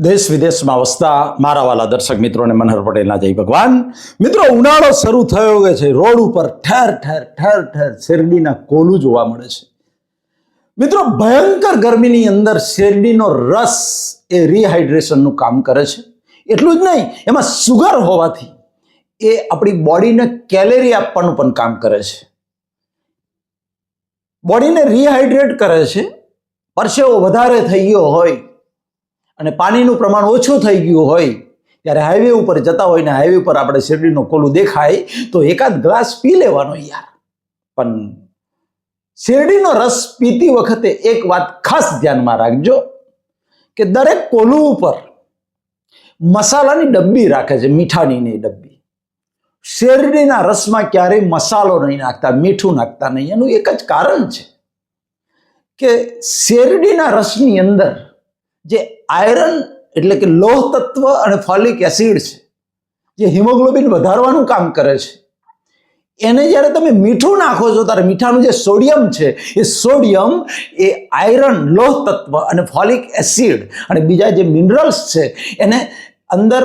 દેશ વિદેશમાં વસતા મારા વાલા દર્શક મિત્રોને મનહર પટેલના જય ભગવાન. મિત્રો, ઉનાળો શરૂ થયો ગયો છે, રોડ ઉપર ઠેર ઠેર ઠેર ઠેર શેરડીના કોલું જોવા મળે છે. મિત્રો, ભયંકર ગરમીની અંદર શેરડીનો રસ એ રિહાઇડ્રેશનનું કામ કરે છે. એટલું જ નહીં, એમાં સુગર હોવાથી એ આપણી બોડીને કેલેરી આપવાનું પણ કામ કરે છે. બોડીને રિહાઇડ્રેટ કરે છે. પરસેવો વધારે થઈ ગયો હોય અને પાણીનું પ્રમાણ ઓછું થઈ ગયું હોય, ત્યારે હાઈવે ઉપર જતા હોય ને હાઈવે ઉપર આપણે શેરડીનું કોલું દેખાય, તો એકાદ ગ્લાસ પી લેવાનો યાર. પણ શેરડીનો રસ પીતી વખતે એક વાત ખાસ ધ્યાનમાં રાખજો, કે દરેક કોલું ઉપર મસાલાની ડબ્બી રાખે છે, મીઠાનીની ડબ્બી. શેરડીના રસમાં ક્યારેય મસાલો નહીં નાખતા, મીઠું નાખતા નહીં, એનું એક જ કારણ છે, કે શેરડીના રસની અંદર જે આયરન એટલે કે લોહ તત્વ અને ફોલિક એસિડ છે, જે હિમોગ્લોબિન વધારવાનું કામ કરે છે. એને જ્યારે તમે મીઠું નાખો છો, ત્યારે મીઠાનું જે સોડિયમ છે, એ સોડિયમ એ આયરન લોહ તત્વ અને ફોલિક એસિડ અને બીજા જે મિનરલ્સ છે, એને અંદર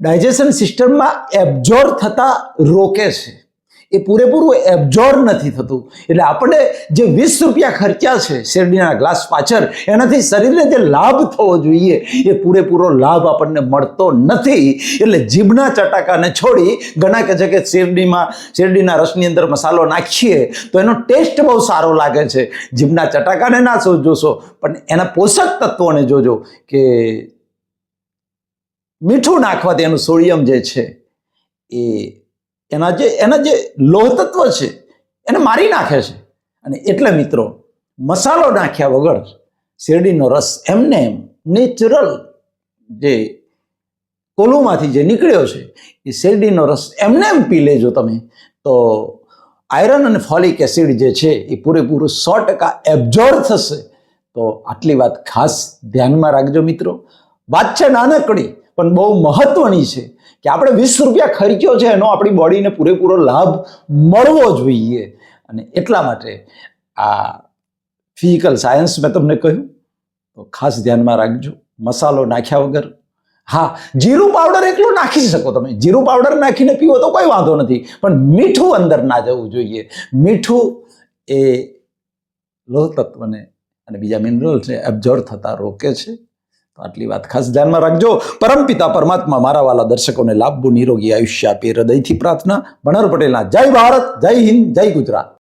ડાયજેશન સિસ્ટમમાં એબ્ઝોર્બ થતા રોકે છે. એ પૂરેપૂરું એબ્ઝોર્બ નથી થતું. એટલે આપણે જે વીસ રૂપિયા ખર્ચ્યા છે શેરડીના ગ્લાસ પાછળ, એનાથી શરીરને જે લાભ થવો જોઈએ, એ પૂરેપૂરો લાભ આપણને મળતો નથી. એટલે જીભના ચટાકાને છોડી ઘણા કહે છે કે શેરડીમાં, શેરડીના રસની અંદર મસાલો નાખીએ, તો એનો ટેસ્ટ બહુ સારો લાગે છે. જીભના ચટાકાને ના જોશો, પણ એના પોષક તત્વોને જોજો કે મીઠું નાખવાથી એનું સોડિયમ જે છે એ એના જે એના જે લોહ તત્વ છે, એને મારી નાખે છે. અને એટલે મિત્રો, મસાલો નાખ્યા વગર શેરડીનો રસ એમને એમ નેચરલ જે કોલુમાંથી જે નીકળ્યો છે, એ શેરડીનો રસ એમને એમ પી લેજો તમે. તો આયરન અને ફોલિક એસિડ જે છે, એ પૂરેપૂરું સો ટકા એબ્ઝોર્બ થશે. તો આટલી વાત ખાસ ધ્યાનમાં રાખજો મિત્રો. વાત છે નાનકડી, પણ બહુ મહત્વની છે કે આપણે વીસ રૂપિયા ખર્ચ્યો છે એનો આપણી બોડીને પૂરેપૂરો લાભ મળવો જોઈએ. અને એટલા માટે આ ફિઝિકલ સાયન્સ મેં તમને કહ્યું, તો ખાસ ધ્યાનમાં રાખજો. મસાલો નાખ્યા વગર, હા, જીરું પાવડર એકલું નાખી શકો તમે. જીરું પાવડર નાખીને પીવો તો કોઈ વાંધો નથી, પણ મીઠું અંદર ના જવું જોઈએ. મીઠું એ લોહ તત્વને અને બીજા મિનરલ્સને એબ્ઝોર્બ થતા રોકે છે. આટલી વાત ખાસ ધ્યાનમાં રાખજો. પરમપિતા પરમાત્મા મારા વાલા દર્શકોને લાભવું નિરોગી આયુષ્ય આપે હૃદયથી પ્રાર્થના. મનોહર પટેલના જય ભારત, જય હિન્દ, જય ગુજરાત.